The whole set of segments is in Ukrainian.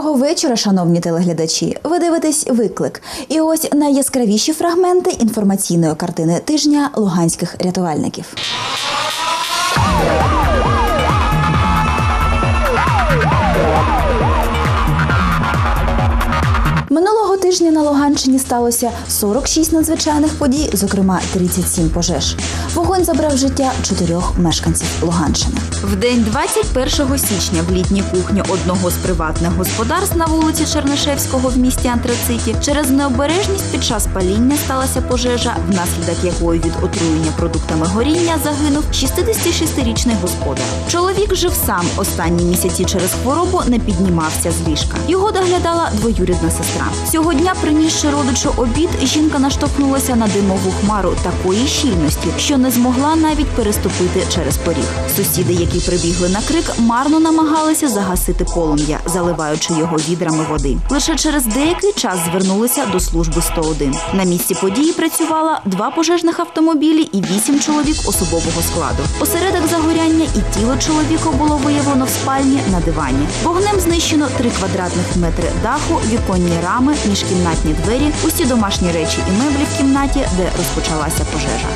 вечора, шановні телеглядачі. Ви дивитесь виклик. І ось найяскравіші фрагменти інформаційної картини тижня луганських рятувальників. Тижня на Луганщині сталося 46 надзвичайних подій, зокрема 37 пожеж. Вогонь забрав життя чотирьох мешканців Луганщини. В день 21 січня в літній кухні одного з приватних господарств на вулиці Чернишевського в місті Антрациті через необережність під час паління сталася пожежа, внаслідок якої від отруєння продуктами горіння загинув 66-річний господар. Чоловік жив сам останні місяці через хворобу не піднімався з ліжка. Його доглядала двоюрідна сестра. Цього дня, принісши родичу обід, жінка наштовхнулася на димову хмару такої щільності, що не змогла навіть переступити через поріг. Сусіди, які прибігли на крик, марно намагалися загасити полум'я, заливаючи його відрами води. Лише через деякий час звернулися до служби 101. На місці події працювала два пожежних автомобілі і вісім чоловік особового складу. Осередок загоряння і тіло чоловіка було виявлено в спальні на дивані. Вогнем знищено 3 квадратних метри даху, віконні рами, міжкімнатні двері, усі домашні речі і меблі в кімнаті, де розпочалася пожежа.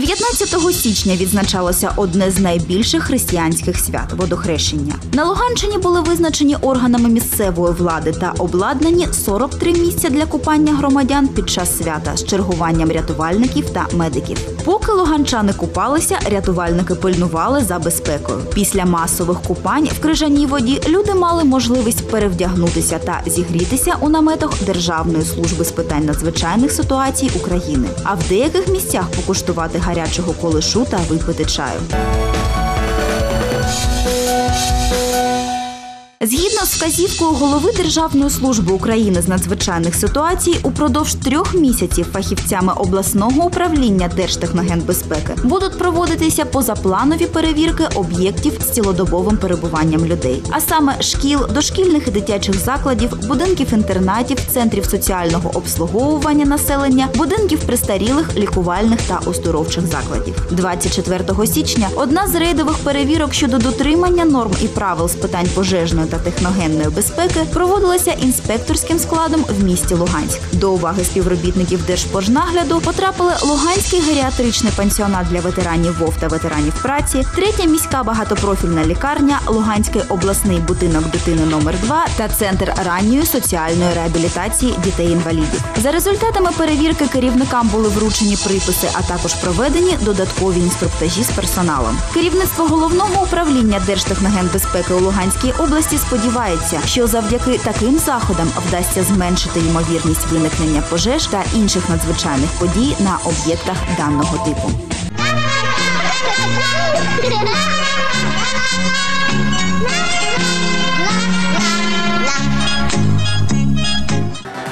19 січня відзначалося одне з найбільших християнських свят водохрещення. На Луганщині були визначені органами місцевої влади та обладнані 43 місця для купання громадян під час свята з чергуванням рятувальників та медиків. Поки луганчани купалися, рятувальники пильнували за безпекою. Після масових купань в крижаній воді люди мали можливість перевдягнутися та зігрітися у наметах Державної служби з питань надзвичайних ситуацій України, а в деяких місцях покуштувати гарячого колишу та випити чаю. Згідно з вказівкою голови Державної служби України з надзвичайних ситуацій, упродовж трьох місяців фахівцями обласного управління Держтехногенбезпеки будуть проводитися позапланові перевірки об'єктів з цілодобовим перебуванням людей, а саме шкіл, дошкільних і дитячих закладів, будинків інтернатів, центрів соціального обслуговування населення, будинків престарілих, лікувальних та оздоровчих закладів. 24 січня одна з рейдових перевірок щодо дотримання норм і правил з питань пожежної та техногенної безпеки проводилася інспекторським складом в місті Луганськ. До уваги співробітників Держпожнагляду потрапили Луганський геріатричний пансіонат для ветеранів ВОВ та ветеранів праці, третя міська багатопрофільна лікарня, Луганський обласний будинок дитини номер 2 та центр ранньої соціальної реабілітації дітей-інвалідів. За результатами перевірки керівникам були вручені приписи, а також проведені додаткові інструктажі з персоналом. Керівництво головного управління Держтехногенбезпеки у Луганській області сподівається, що завдяки таким заходам вдасться зменшити ймовірність виникнення пожеж та інших надзвичайних подій на об'єктах даного типу.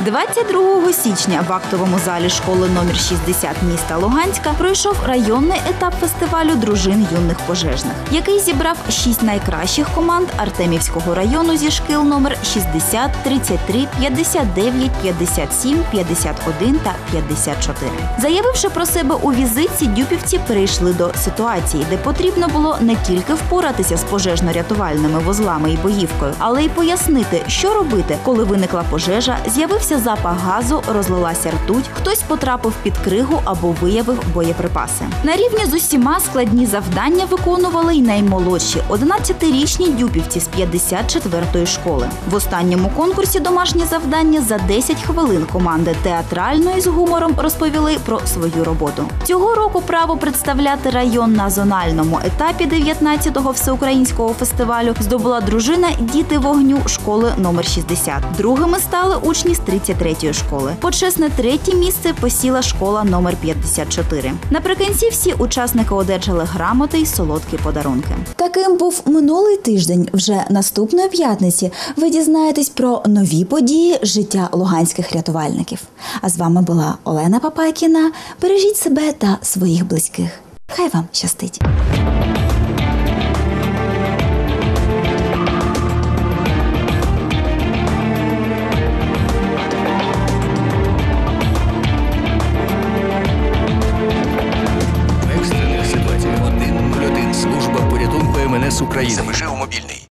22 січня в актовому залі школи номер 60 міста Луганська пройшов районний етап фестивалю дружин юних пожежних, який зібрав шість найкращих команд Артемівського району зі шкіл номер 60, 33, 59, 57, 51 та 54. Заявивши про себе у візитці, дюпівці перейшли до ситуації, де потрібно було не тільки впоратися з пожежно-рятувальними вузлами і боївкою, але й пояснити, що робити, коли виникла пожежа, з'явився запах газу, розлилася ртуть, хтось потрапив під кригу або виявив боєприпаси. На рівні з усіма складні завдання виконували й наймолодші 11-річні дюпівці з 54-ї школи. В останньому конкурсі домашні завдання за 10 хвилин команди театральної з гумором розповіли про свою роботу. Цього року право представляти район на зональному етапі 19-го всеукраїнського фестивалю здобула дружина Діти вогню школи номер 60. Другими стали учні з 33-ї школи. Почесне третє місце посіла школа номер 54. Наприкінці всі учасники одержали грамоти й солодкі подарунки. Таким був минулий тиждень. Вже наступної п'ятниці ви дізнаєтесь про нові події життя луганських рятувальників. А з вами була Олена Папайкіна. Бережіть себе та своїх близьких. Хай вам щастить! МВС